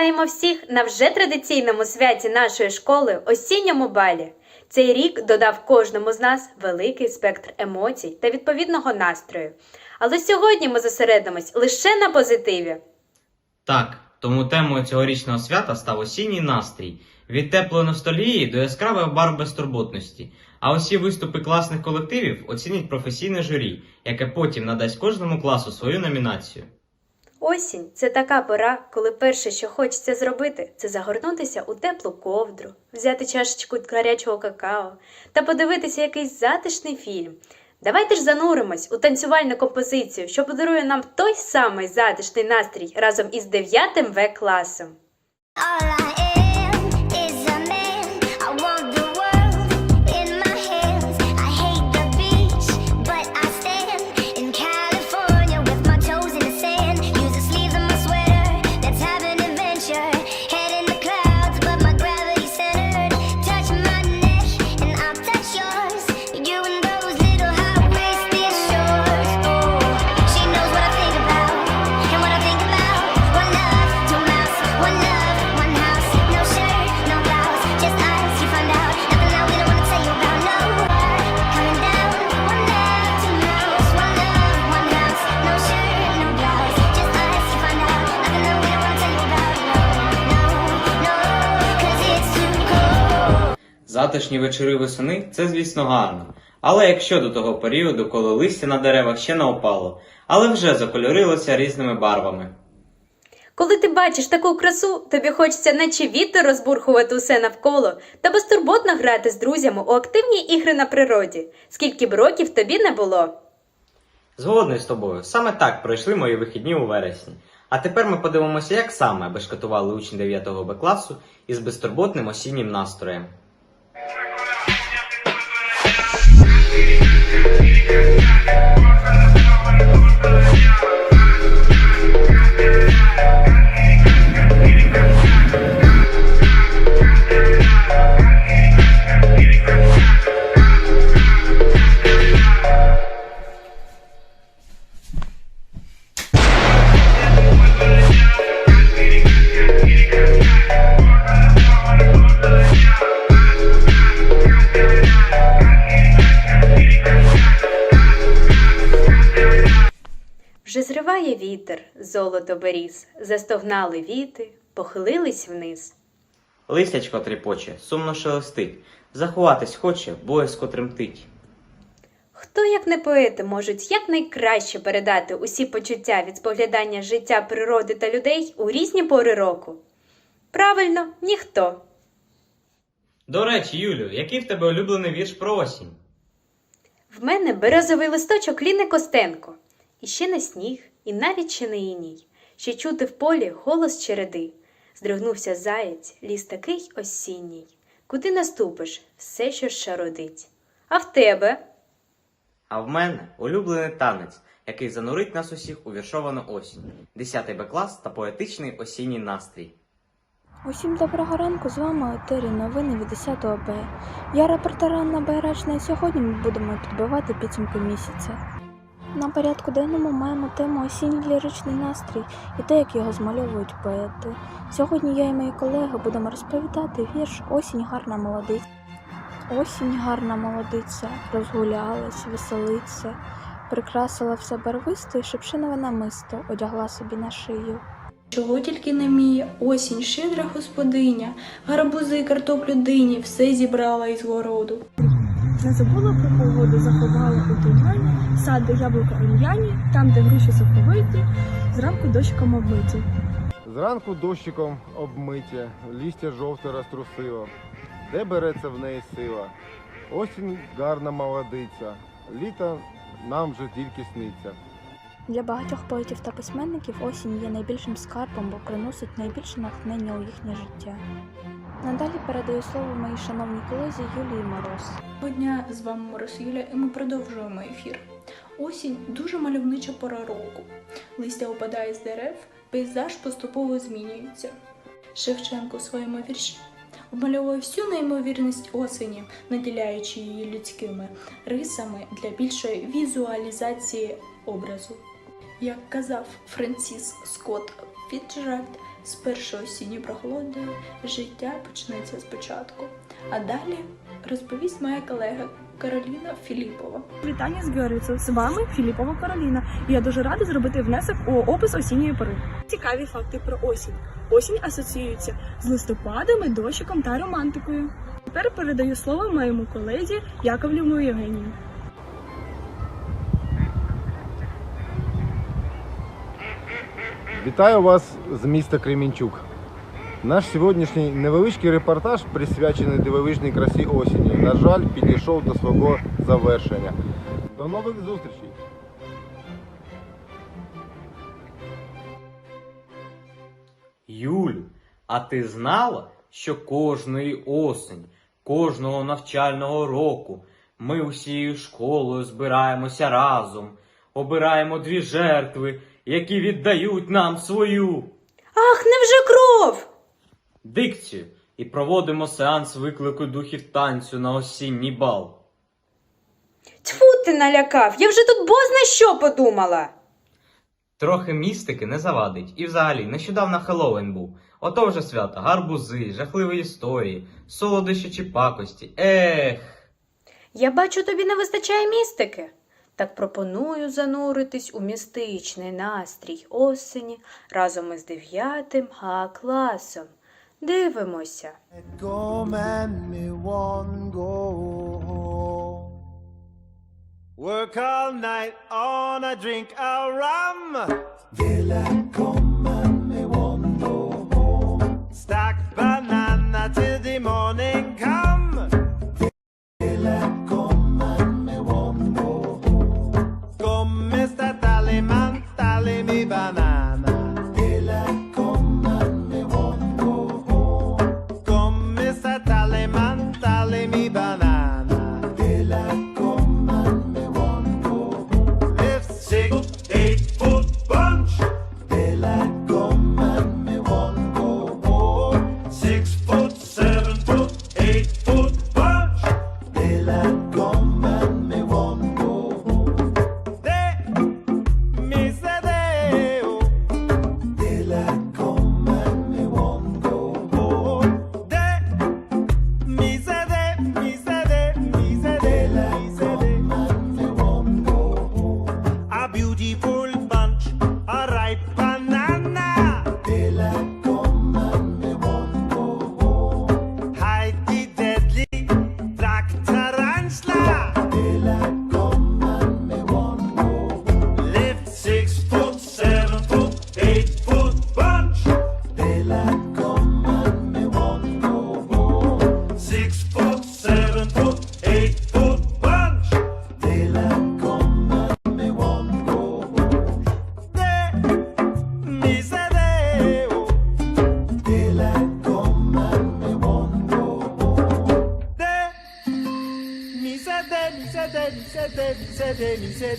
Вітаємо всіх на вже традиційному святі нашої школи осінньому балі. Цей рік додав кожному з нас великий спектр емоцій та відповідного настрою. Але сьогодні ми зосередимось лише на позитиві. Так, тому темою цьогорічного свята став осінній настрій від теплої ностальгії до яскравих барв безтурботності. А усі виступи класних колективів оцінить професійне журі, яке потім надасть кожному класу свою номінацію. Осінь це така пора, коли перше, що хочеться зробити, це загорнутися у теплу ковдру, взяти чашечку гарячого какао та подивитися якийсь затишний фільм. Давайте ж зануримось у танцювальну композицію, що подарує нам той самий затишний настрій разом із 9 В класом. Затишні вечори весени це, звісно, гарно. Але якщо до того періоду, коли листя на деревах ще не опало, але вже закольорилося різними барвами. Коли ти бачиш таку красу, тобі хочеться наче вітер розбурхувати усе навколо та безтурботно грати з друзями у активні ігри на природі, скільки б років тобі не було. Згодний з тобою, саме так пройшли мої вихідні у вересні. А тепер ми подивимося, як саме бешкетували учні 9 Б класу із безтурботним осіннім настроєм. Вже зриває вітер, золото беріз, застогнали віти, похилились вниз. Листячко тріпоче, сумно шелестить, заховатись хоче, боязко тремтить. Хто, як не поети, можуть якнайкраще передати усі почуття від споглядання життя природи та людей у різні пори року? Правильно, ніхто. До речі, Юлю, який в тебе улюблений вірш про осінь? В мене березовий листочок Ліни Костенко. І ще не сніг, і навіть ще не іній. Ще чути в полі голос череди. Здригнувся заєць, ліс такий осінній. Куди наступиш, все що шародить. А в тебе? А в мене улюблений танець, який занурить нас усіх у віршовану осінь, 10 Б клас та поетичний осінній настрій. Усім доброго ранку, з вами Етері новини від 10 Б. Я репортер Анна Байрачна і сьогодні ми будемо підбивати підсумки місяця. На порядку денному маємо тему осінній ліричний настрій і те, як його змальовують поети. Сьогодні я і мої колеги будемо розповідати вірш Осінь гарна молодиця. Осінь гарна молодиця, розгулялась, веселиться, прикрасила все барвисто і шипшинове намисто одягла собі на шию. Чого тільки не вміє, осінь, щедра господиня, гарбузи, картоплю дині, все зібрала із городу. Не забула про погоду, заховала у тумані, сад, де яблука рум'яні, там, де груші соковиті, зранку дощиком обмиті. Зранку дощиком обмиті, листя жовте розтрусило. Де береться в неї сила? Осінь гарна молодиця, літо нам вже тільки сниться. Для багатьох поетів та письменників осінь є найбільшим скарбом, бо приносить найбільше натхнення у їхнє життя. Надалі передаю слово моїй шановній колезі Юлії Мороз. Дня, з вами Мороз Юля, і ми продовжуємо ефір. Осінь дуже мальовнича пора року. Листя опадає з дерев, пейзаж поступово змінюється. Шевченко у своєму вірші обмальовує всю неймовірність осені, наділяючи її людськими рисами для більшої візуалізації образу. Як казав Френсіс Скотт Фіцджеральд, З першої осінньої прохолоди життя почнеться спочатку, а далі розповість моя колега Кароліна Філіпова. Вітання з Георгіцю. З вами Філіпова Кароліна. Я дуже рада зробити внесок у опис осінньої пори. Цікаві факти про осінь. Осінь асоціюється з листопадами, дощиком та романтикою. Тепер передаю слово моєму колезі Яковлєву Євгенію. Вітаю вас з міста Кремінчук. Наш сьогоднішній невеличкий репортаж, присвячений дивовижній красі осені, на жаль, підійшов до свого завершення. До нових зустрічей! Юль, а ти знала, що кожної осень, кожного навчального року ми усією школою збираємося разом, обираємо дві жертви, які віддають нам свою Ах, невже кров? дикцію і проводимо сеанс виклику духів танцю на осінній бал. Тьфу ти налякав, я вже тут бозна що подумала. Трохи містики не завадить. І взагалі, нещодавно Хеллоуін був. Ото вже свято, гарбузи, жахливі історії, солодощі чи пакості. Ех. Я бачу, тобі не вистачає містики. Так пропоную зануритись у містичний настрій осені разом із дев'ятим А класом. Дивимося. Go man, me one go home. Work all night on a drink a rum.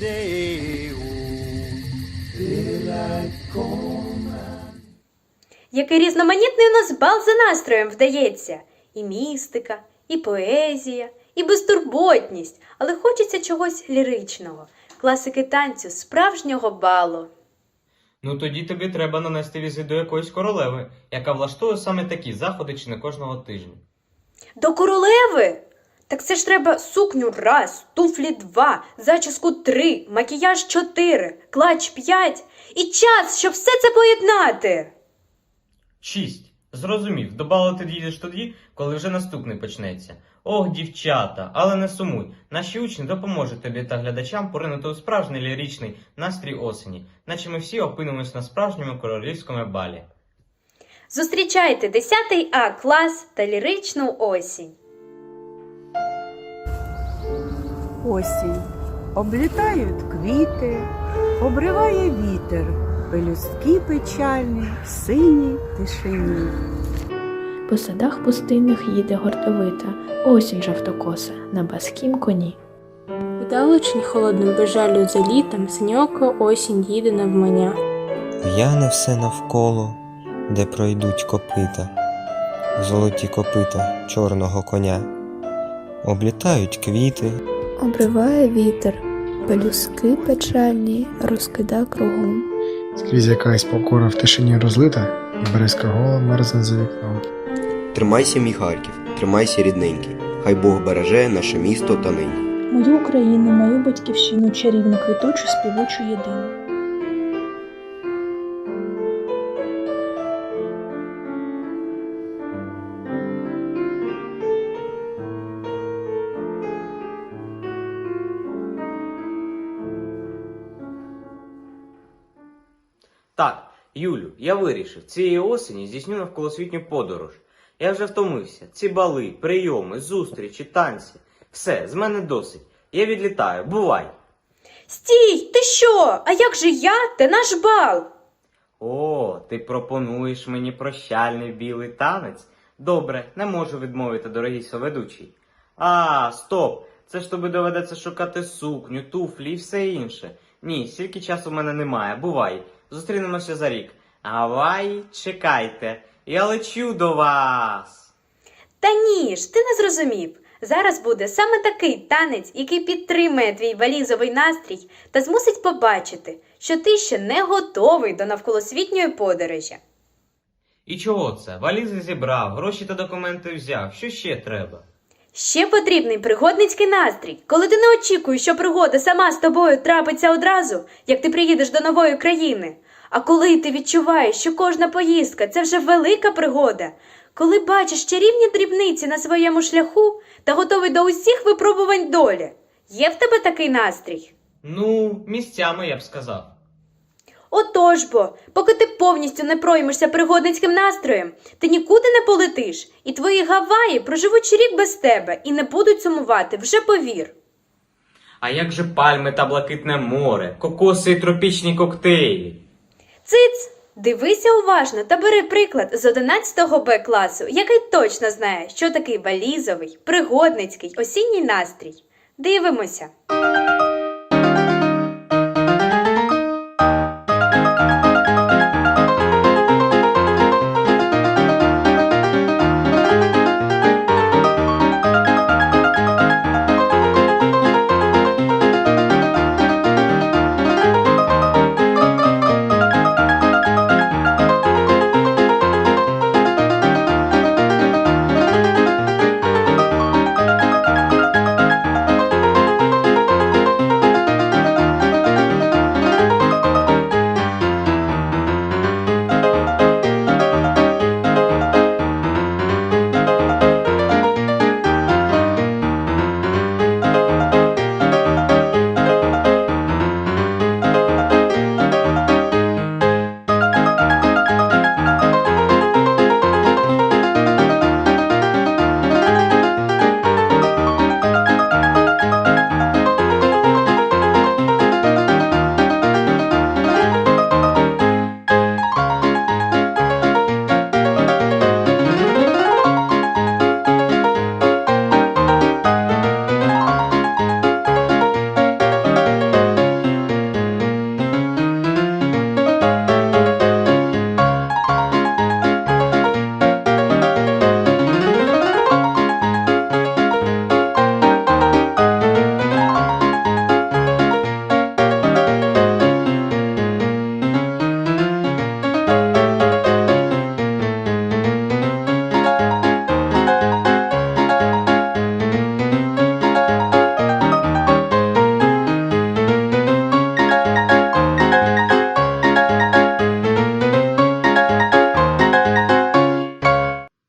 Day, oh. Daylight come. Який різноманітний у нас бал за настроєм вдається. І містика, і поезія, і безтурботність, але хочеться чогось ліричного, класики танцю, справжнього балу. Ну тоді тобі треба нанести візит до якоїсь королеви, яка влаштує саме такі заходи чи не кожного тижня. До королеви? Так це ж треба сукню раз, туфлі два, зачіску три, макіяж чотири, клач п'ять і час, щоб все це поєднати. Шість. Зрозумів, до балу ти дійдеш тоді, коли вже наступний почнеться. Ох, дівчата, але не сумуй. Наші учні допоможуть тобі та глядачам поринути у справжній ліричний настрій осені, наче ми всі опинимось на справжньому королівському балі. Зустрічайте 10 А клас та ліричну осінь. Осінь. Облітають квіти, обриває вітер, пелюстки печальні, в синій тишині. По садах пустинних їде гордовита, осінь жовтокоса на баскім коні. Вдалечні холодним бежалю за літом, синьока осінь їде навмання. В'яне все навколо, де пройдуть копита, золоті копита чорного коня, облітають квіти, Обриває вітер, пелюски печальні розкида кругом. Скрізь якась покора в тишині розлита, і бризка гола мерзне за вікном. Тримайся, мій Харків, тримайся, рідненький. Хай Бог береже наше місто та нині. Мою Україну, мою батьківщину, чарівну, квітучу, співучу єдину. Так, Юлю, я вирішив, цієї осені здійсню навколосвітню подорож. Я вже втомився. Ці бали, прийоми, зустрічі, танці. Все, з мене досить. Я відлітаю, бувай. Стій, ти що? А як же я та наш бал? О, ти пропонуєш мені прощальний білий танець? Добре, не можу відмовити, дорогий соведучий. А, стоп! Це ж тобі доведеться шукати сукню, туфлі і все інше. Ні, стільки часу в мене немає. Бувай. Зустрінемося за рік. Авай, чекайте, я лечу до вас. Та ні ж, ти не зрозумів. Зараз буде саме такий танець, який підтримає твій валізовий настрій та змусить побачити, що ти ще не готовий до навколосвітньої подорожі. І чого це? Валізи зібрав, гроші та документи взяв. Що ще треба? Ще потрібний пригодницький настрій, коли ти не очікуєш, що пригода сама з тобою трапиться одразу, як ти приїдеш до нової країни. А коли ти відчуваєш, що кожна поїздка це вже велика пригода, коли бачиш чарівні дрібниці на своєму шляху та готовий до усіх випробувань долі. Є в тебе такий настрій? Ну, місцями я б сказав. Отож бо, поки ти повністю не проймешся пригодницьким настроєм, ти нікуди не полетиш, і твої Гаваї проживуть рік без тебе і не будуть сумувати, вже повір. А як же пальми та блакитне море, кокоси і тропічні коктейлі? Циц! Дивися уважно та бери приклад з 11 Б класу, який точно знає, що такий валізовий, пригодницький, осінній настрій. Дивимося.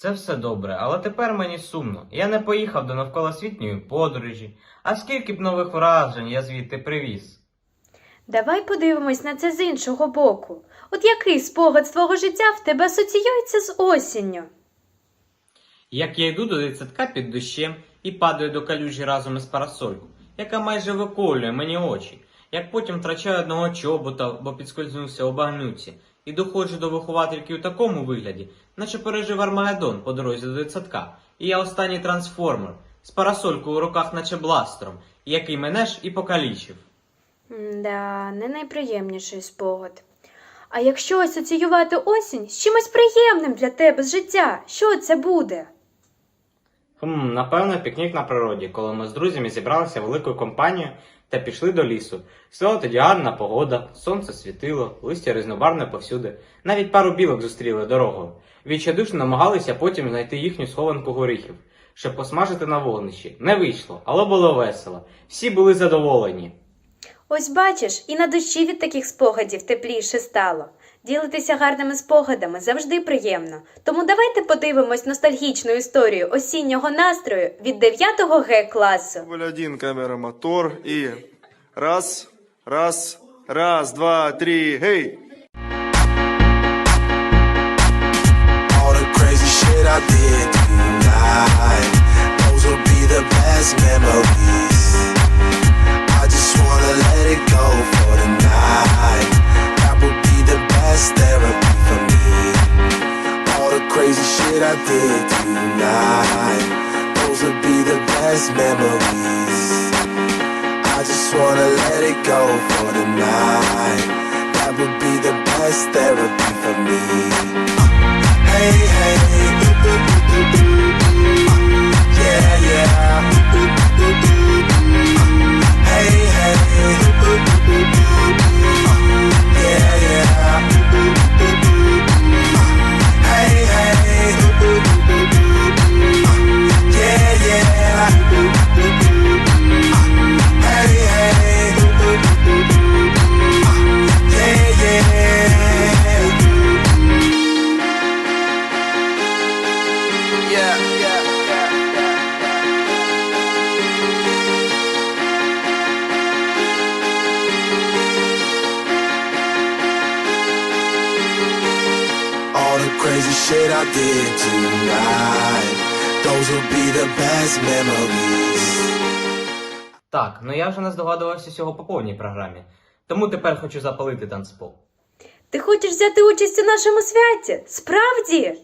Це все добре, але тепер мені сумно. Я не поїхав до навколосвітньої подорожі. А скільки б нових вражень я звідти привіз? Давай подивимось на це з іншого боку. От який спогад з твого життя в тебе асоціюється з осінню? Як я йду до дитсадка під дощем і падаю до калюжі разом із парасолькою, яка майже виколює мені очі, як потім втрачаю одного чобота, бо підскользнувся у багнюці, і доходжу до виховательки у такому вигляді, наче пережив Армагеддон по дорозі до дитсадка, і я останній трансформер з парасолькою у руках, наче бластером, який мене ж і покалічив. Да, не найприємніший спогад. А якщо асоціювати осінь з чимось приємним для тебе з життя, що це буде? Хм, напевно, пікнік на природі, коли ми з друзями зібралися великою компанією та пішли до лісу. Стояла тоді гарна погода, сонце світило, листя різнобарне повсюди. Навіть пару білок зустріли дорогою. Відчайдушно намагалися потім знайти їхню схованку горіхів, щоб посмажити на вогнищі. Не вийшло, але було весело. Всі були задоволені. Ось бачиш, і на душі від таких спогадів тепліше стало. Ділитися гарними спогадами завжди приємно. Тому давайте подивимось ностальгічну історію осіннього настрою від 9 Г класу. Один, камера, мотор и раз, раз, раз, два, три, гей! Memories. I just wanna let it go for the night. Best therapy for me. All the crazy shit I did tonight, those would be the best memories. I just wanna let it go for the night. That would be the best therapy for me. Hey, hey, yeah, yeah. Hey, hey, Так, ну я вже не здогадувався цього по повній програмі. Тому тепер хочу запалити танцпол. Ти хочеш взяти участь у нашому святі? Справді?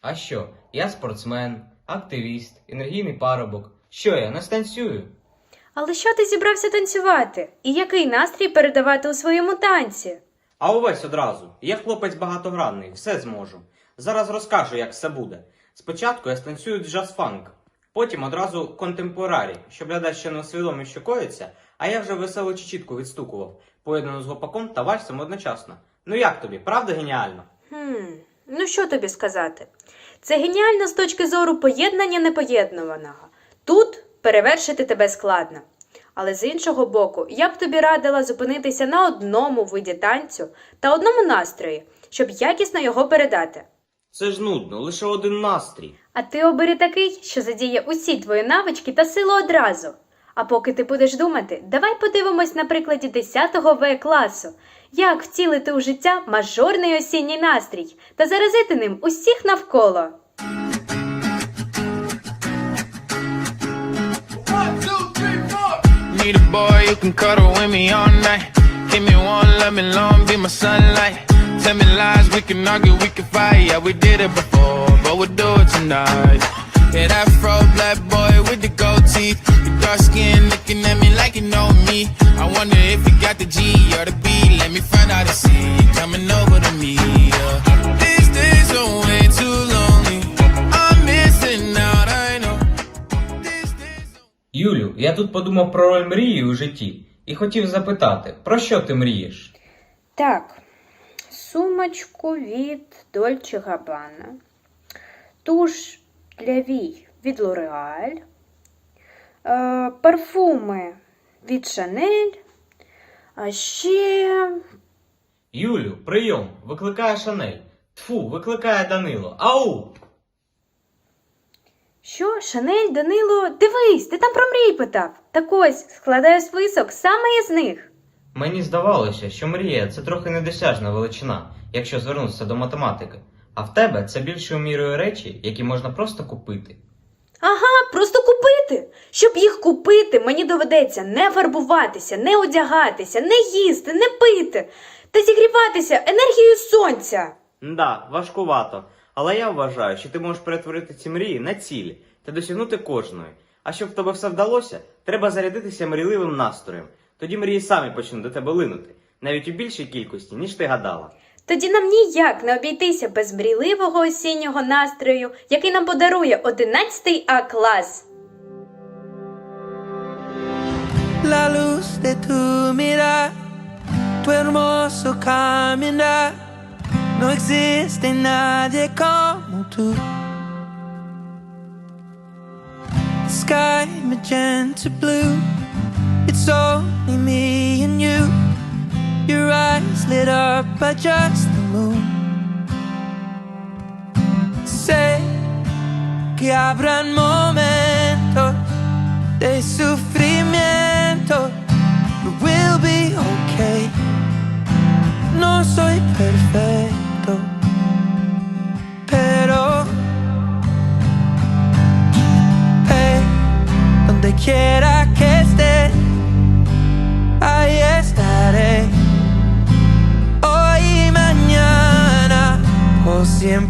А що? Я спортсмен, активіст, енергійний парубок. Що я не станцюю? Але що ти зібрався танцювати? І який настрій передавати у своєму танці? А увесь одразу. Я хлопець багатогранний, все зможу. Зараз розкажу, як все буде. Спочатку я станцюю джаз-фанк, потім одразу контемпорарі, щоб глядач ще не усвідомив, що коїться, а я вже веселу чечітку відстукував, поєднану з гопаком та вальсом одночасно. Ну як тобі, правда геніально? Хм, ну що тобі сказати? Це геніально з точки зору поєднання непоєднуваного. Тут перевершити тебе складно. Але з іншого боку, я б тобі радила зупинитися на одному виді танцю та одному настрої, щоб якісно його передати. Це ж нудно, лише один настрій. А ти обери такий, що задіє усі твої навички та силу одразу. А поки ти будеш думати, давай подивимось на прикладі 10-го В класу, як втілити у життя мажорний осінній настрій та заразити ним усіх навколо. Need a boy you can cuddle with me all night. Give me one, let me long, be my sunlight. Tell me lies, we can argue, we can fight. Yeah, we did it before, but we'll do it tonight. Yeah, that fro black boy with the gold teeth. Your dark skin looking at me like you know me. I wonder if you got the G or the B. Let me find out and see you coming over to me. Yeah. These days are way too lonely. I'm missing out, I know. These days are- Юлю, я тут подумав про роль мрії у житті і хотів запитати, про що ти мрієш? Так, сумочку від Дольче Габана, туш для вій від Лореаль, парфуми від Шанель, а ще Юлю, прийом, викликає Шанель. Тфу, викликає Данило. Ау! Що, Шанель, Данило, дивись, ти там про мрій питав. Так ось, складаю список саме із них. Мені здавалося, що мрія це трохи недосяжна величина, якщо звернутися до математики. А в тебе це більшою мірою речі, які можна просто купити. Ага, просто купити. Щоб їх купити, мені доведеться не фарбуватися, не одягатися, не їсти, не пити та зігріватися енергією сонця. Да, важкувато. Але я вважаю, що ти можеш перетворити ці мрії на цілі та досягнути кожної. А щоб в тебе все вдалося, треба зарядитися мрійливим настроєм. Тоді мрії самі почнуть до тебе линути, навіть у більшій кількості, ніж ти гадала. Тоді нам ніяк не обійтися без мрійливого осіннього настрою, який нам подарує 11 А клас. la luz de tu mirar, tu hermoso caminar. No existe nadie como tú. Sky magenta blue, it's only me and you. Your eyes lit up by just the moon. Sé que habrán momentos de sufrimiento, but we'll be okay. No soy perfecto,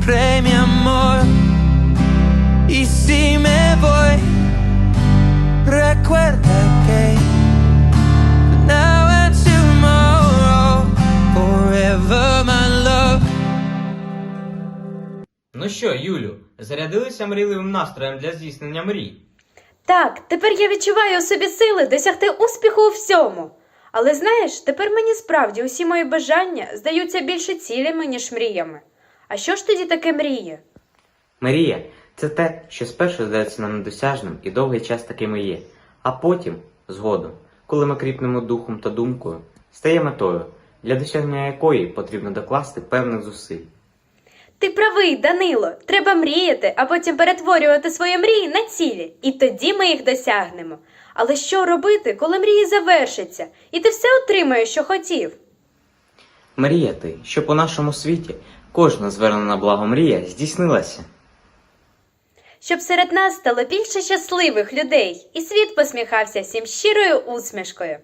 siempre mi amor. Y si me voy, recuerda que now and tomorrow, forever my love. Ну що, Юлю, зарядилися мрійливим настроєм для здійснення мрій? Так, тепер я відчуваю у собі сили досягти успіху у всьому. Але знаєш, тепер мені справді усі мої бажання здаються більше цілями, ніж мріями. А що ж тоді таке мріє? Мрія це те, що спершу здається нам недосяжним і довгий час таким і є, а потім, згодом, коли ми кріпнемо духом та думкою, стає метою, для досягнення якої потрібно докласти певних зусиль. Ти правий, Данило. Треба мріяти, а потім перетворювати свої мрії на цілі, і тоді ми їх досягнемо. Але що робити, коли мрії завершаться, і ти все отримаєш, що хотів? Мріяти, щоб у нашому світі кожна звернена благо мрія здійснилася. Щоб серед нас стало більше щасливих людей, і світ посміхався всім щирою усмішкою.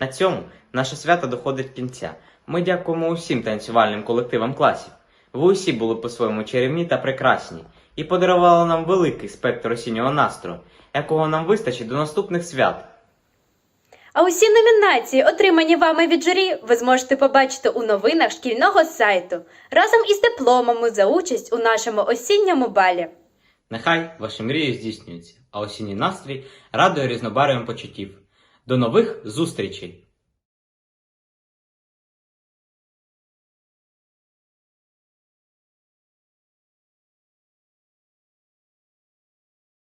На цьому наше свято доходить кінця. Ми дякуємо усім танцювальним колективам класів. Ви усі були по-своєму чарівні та прекрасні і подарували нам великий спектр осіннього настрою, якого нам вистачить до наступних свят. А усі номінації, отримані вами від журі, ви зможете побачити у новинах шкільного сайту разом із дипломами за участь у нашому осінньому балі. Нехай ваші мрії здійснюються, а осінній настрій радує різнобарвим почуттів. До нових зустрічей!